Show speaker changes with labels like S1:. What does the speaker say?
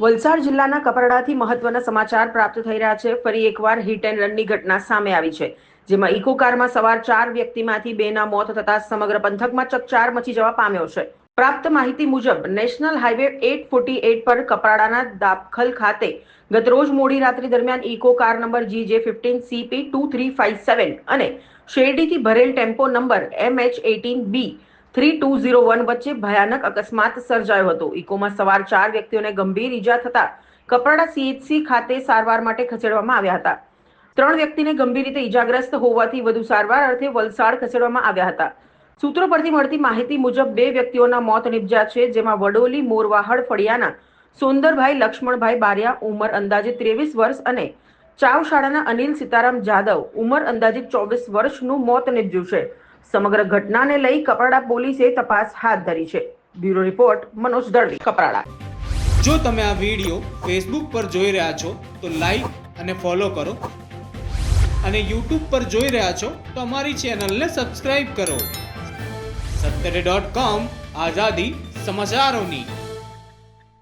S1: વલસાડ જિલ્લાના કપરાડાથી મહત્વના સમાચાર પ્રાપ્ત થઈ રહ્યા છે. ફરી એકવાર હિટ એન્ડ રનની ઘટના સામે આવી છે. જેમાં ઇકો કારમાં સવાર ચાર વ્યક્તિમાંથી બેના મોત થતા સમગ્ર પંથકમાં ચકચાર મચી જવા પામ્યો છે. પ્રાપ્ત માહિતી મુજબ, national highway eight forty eight પર કપરાડાના દાખલ ખાતે ગતરોજ મોડી રાત્રિ દરમિયાન eco car number G J fifteen CP two three five seven અને શેરડીથી ભરેલ tempo number M H eighteen B three two zero one વચ્ચે ભયાનક અકસ્માત સર્જાયો હતો. ઇકોમાં સવાર ચાર વ્યક્તિઓને ગંભીર ઈજા થતા કપરાડા સીએચસી ખાતે સારવાર માટે ખસેડવામાં આવ્યા હતા. ત્રણ વ્યક્તિને ગંભીર રીતે ઈજાગ્રસ્ત હોવાથી વધુ સારવાર અર્થે વલસાડ ખસેડવામાં આવ્યા હતા. સૂત્રો પરથી મળતી માહિતી મુજબ બે વ્યક્તિઓના મોત નિપજ્યા છે, જેમાં વડોલી મોરવાહડ ફળિયાના સુંદરભાઈ લક્ષ્મણભાઈ બારિયા ઉંમર અંદાજે ત્રેવીસ વર્ષ અને ચાવ શાળાના અનિલ સીતારામ જાદવ ઉંમર અંદાજિત ચોવીસ વર્ષનું મોત નિપજ્યું છે. સમગ્ર ઘટનાને લઈ કપરાડા પોલીસે તપાસ હાથ ધરી છે. Bureau report, Manoj Dalvi Kaprada.
S2: જો તમે આ વીડિયો ફેસબુક પર જોઈ રહ્યા છો, તો લાઈક અને ફોલો કરો. અને યુટ્યુબ પર જોઈ રહ્યા છો, તો અમારી ચેનલને સબસ્ક્રાઇબ કરો. સત્તરે ડોટ કોમ આઝાદી સમાચારોની.